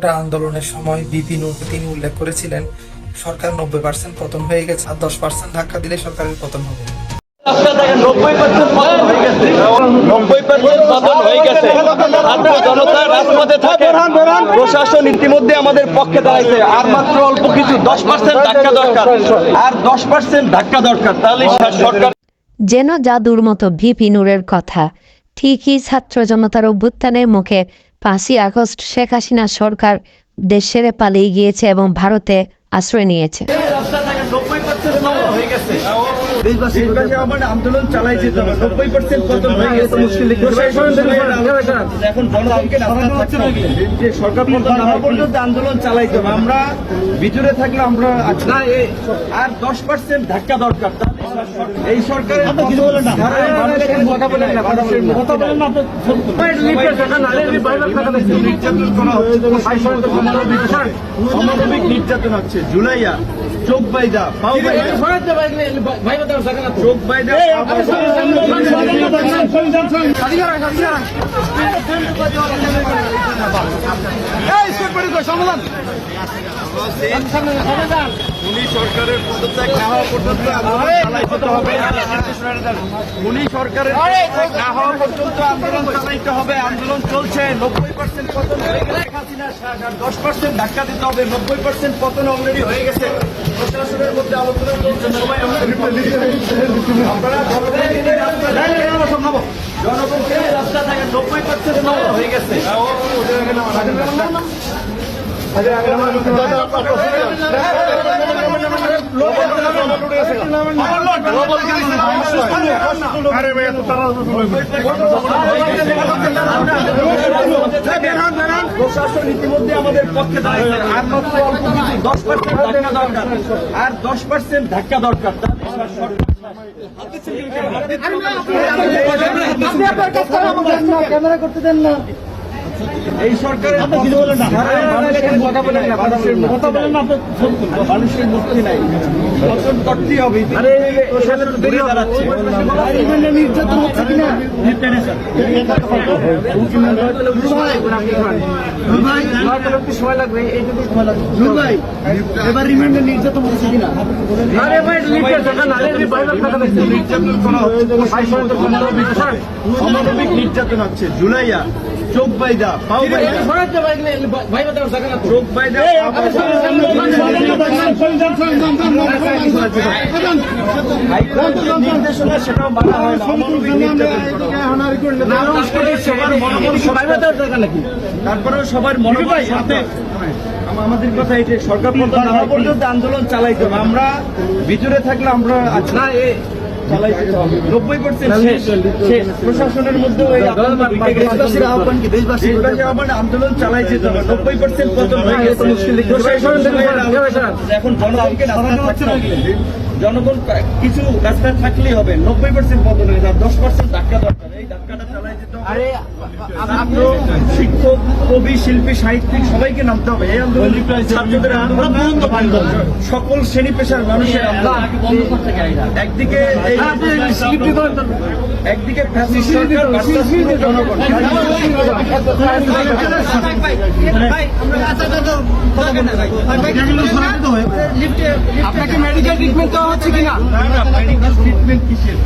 কোটা আন্দোলনের সময় বিপি নূর তিনি উল্লেখ করেছিলেন সরকার নব্বই পার্সেন্ট পতন হয়ে গেছে আর দশ পার্সেন্ট ধাক্কা দিলে সরকারের পতন হবে। নব্বই পার্সেন্ট পতন হয়ে গেছে নব্বই পার্সেন্ট পতন হয়ে গেছে ছাত্র জনতা রাজপথে থাকে প্রশাসন ইতিমধ্যে আমাদের পক্ষে দাঁড়াইছে। আর মাত্র অল্প কিছু দশ পার্সেন্ট ধাক্কা দরকার। আর দশ পার্সেন্ট ধাক্কা দরকার। তাহলে সরকার যেন জাদুর মতো ভিপি নূরের কথা ঠিকই ছাত্র জনতার অভ্যুত্থানের মুখে পাঁচই আগস্ট শেখ হাসিনা সরকার দেশ ছেড়ে পালিয়ে গিয়েছে এবং ভারতে আশ্রয় নিয়েছে। আন্দোলন চালাইতে আমরা ভিতরে থাকলে আমরা আর দশ পার্সেন্ট ধাক্কা দরকার। এই সরকারের কিছু বলেন না মানুষের কথা বলেন না মানুষের কথা বলেন না নির্যাতন করা হচ্ছে অমানবিক নির্যাতন হচ্ছে জুলাইয়া চোখ বাইদা পাও চোখ বাইদা উনি সরকারের পদত্যাগ না হওয়া পর্যন্ত আন্দোলন চালাইতে হবে। উনি সরকারের না হওয়া পর্যন্ত আন্দোলন চালাইতে হবে। আন্দোলন চলছে। নব্বই পার্সেন্ট পতন হয়ে দশ পার্সেন্ট ধাক্কা দিতে হবে। নব্বই পার্সেন্ট পতন অলরেডি হয়ে গেছে। প্রশাসনের মধ্যে আলোচনা চলছে সবাই আপনারা জনগণকে। রাস্তা থাকে নব্বই পার্সেন্ট হয়ে গেছে ইতিমধ্যে আমাদের আর দশ পার্সেন্ট ধাক্কা দরকার। আর দশ পার্সেন্ট ধাক্কা দরকার। সরকার এই সরকারের কিছু বলেন না। কথা বলেন না মানুষের কথা বলেন না মানুষের মুক্তি নাই। পতন করতেই হবে আরে প্রশাসন দূরে দাঁড়াচ্ছে। নির্যাতন হচ্ছে কিনা সময় লাগবে এইটুকু সময় লাগবে ভাই এবার রিমান্ডে নির্যাতন হচ্ছে কিনা? আরে ভাই নির্যাতন করা হচ্ছে অমানবিক নির্যাতন হচ্ছে। জুলাইয়া চোখ বাইদা পাও বাইদা চোখ বাইদা নির্দেশনা সেটাও মানা হয় তারপরেও সবার মনোভাব সাথে আম- আমাদের কথা যে সরকার পর্যন্ত আন্দোলন চালাইতে হবে আমরা ভিতরে থাকলে আমরা হবে নব্বই পার্সেন্ট শেষ। প্রশাসনের মধ্যে আন্দোলন চালাই যেতে হবে নব্বই পার্সেন্ট পতন হয়ে গেছে। মুশকিল এখন হবে। জনগণ কিছু রাস্তায় থাকলেই হবে নব্বই পার্সেন্ট পতন হয়ে যাবে দশ পার্সেন্ট ধাক্কা দরকার এই ধাক্কাটা চালাই যেতে হবে শিক্ষক কবি শিল্পী সাহিত্যিক সবাইকে নামতে হবে এই আন্দোলন ছাত্রদের আন্দোলন সকল শ্রেণি পেশার মানুষের একদিকে একদিকে জনগণ আপনাকে মেডিকেল ট্রিটমেন্ট হচ্ছে কিনা না মেডিকেল ট্রিটমেন্ট কিসের